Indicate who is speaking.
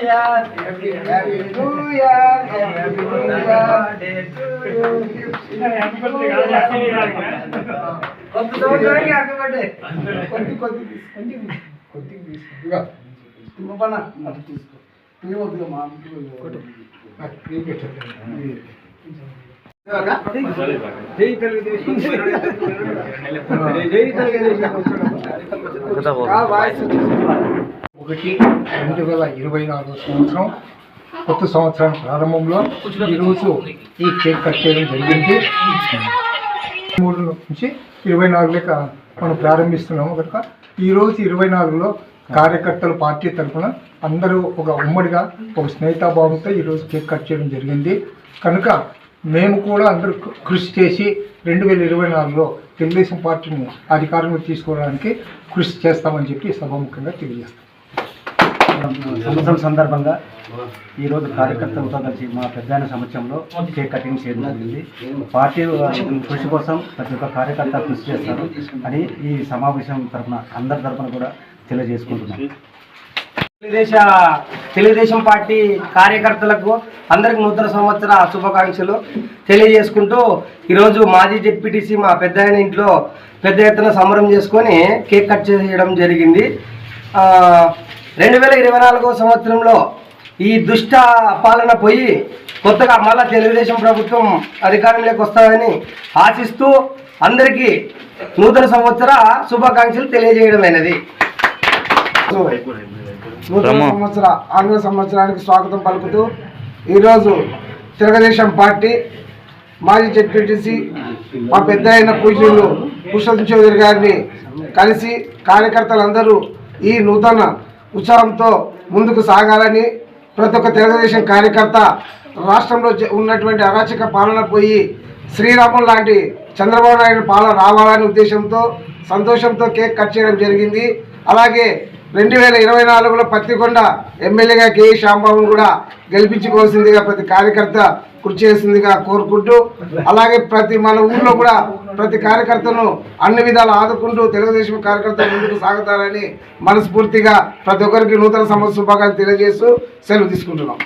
Speaker 1: Hallelujah, every hallelujah, hallelujah.
Speaker 2: अब तो जाएँगे आपके बर्थडे कोटी कोटी कोटी कोटी बीस तुम बना अब
Speaker 1: तीस तुम वो दियो माम कोटी ये बैठो ठीक कर लीजिए ठीक कर लीजिए
Speaker 2: ఒకటి రెండు వేల ఇరవై నాలుగు సంవత్సరం కొత్త సంవత్సరం ప్రారంభంలో ఈరోజు ఈ కేక్ కట్ చేయడం జరిగింది. మూడు నుంచి ఇరవై నాలుగు మనం ప్రారంభిస్తున్నాము కనుక ఈరోజు ఇరవై నాలుగులో కార్యకర్తలు పార్టీ తరఫున అందరూ ఒక ఉమ్మడిగా ఒక స్నేహితాభావంతో ఈరోజు కేక్ కట్ చేయడం జరిగింది. కనుక మేము కూడా అందరూ కృషి చేసి రెండు వేల ఇరవై నాలుగులో తెలుగుదేశం పార్టీని అధికారంలో తీసుకోవడానికి కృషి చేస్తామని చెప్పి సభాముఖంగా తెలియజేస్తాం.
Speaker 3: సంవత్సరం సందర్భంగా ఈరోజు కార్యకర్తలతో కలిసి మా పెద్దాయన సమక్షంలో కేక్ కటింగ్ చేయడం జరిగింది. పార్టీ కృషి కోసం ప్రతి ఒక్క కార్యకర్త కృషి చేస్తారు అని ఈ సమావేశం తరఫున అందరి తరఫున కూడా తెలియజేసుకుంటున్నాం.
Speaker 1: తెలుగుదేశ తెలుగుదేశం పార్టీ కార్యకర్తలకు అందరికి నూతన సంవత్సర శుభాకాంక్షలు తెలియజేసుకుంటూ ఈరోజు మాజీ జెడ్పీటీసీ మా పెద్ద ఇంట్లో పెద్ద ఎత్తున సంబరం చేసుకొని కేక్ కట్ చేయడం జరిగింది. రెండు వేల ఇరవై నాలుగో సంవత్సరంలో ఈ దుష్ట పాలన పోయి కొత్తగా మళ్ళా తెలుగుదేశం ప్రభుత్వం అధికారంలోకి వస్తుందని ఆశిస్తూ అందరికీ నూతన సంవత్సర శుభాకాంక్షలు తెలియజేయడమైనది.
Speaker 2: నూతన సంవత్సర ఆంగ్ల సంవత్సరానికి స్వాగతం పలుకుతూ ఈరోజు తెలుగుదేశం పార్టీ మాజీ జెడ్పీటీసీ మా పెద్ద అయిన పూజలు పుష్పం చౌదరి గారిని కలిసి కార్యకర్తలందరూ ఈ నూతన ఉత్సాహంతో ముందుకు సాగాలని ప్రతి ఒక్క తెలుగుదేశం కార్యకర్త రాష్ట్రంలో ఉన్నటువంటి అరాచక పాలన పోయి శ్రీరాములు లాంటి చంద్రబాబు నాయుడు పాలన రావాలనే ఉద్దేశంతో సంతోషంతో కేక్ కట్ చేయడం జరిగింది. అలాగే రెండు వేల ఇరవై నాలుగులో పత్తికొండ ఎమ్మెల్యేగా కేఈ శ్యాంబాబును కూడా గెలిపించుకోవాల్సిందిగా ప్రతి కార్యకర్త కృషి చేసిందిగా కోరుకుంటూ అలాగే ప్రతి మన ఊళ్ళో కూడా ప్రతి కార్యకర్తను అన్ని విధాలు ఆదుకుంటూ తెలుగుదేశం కార్యకర్తలు ముందుకు సాగుతారని మనస్ఫూర్తిగా ప్రతి ఒక్కరికి నూతన సంవత్సర శుభాకాంక్షలు తెలియజేస్తూ సెలవు తీసుకుంటున్నాం.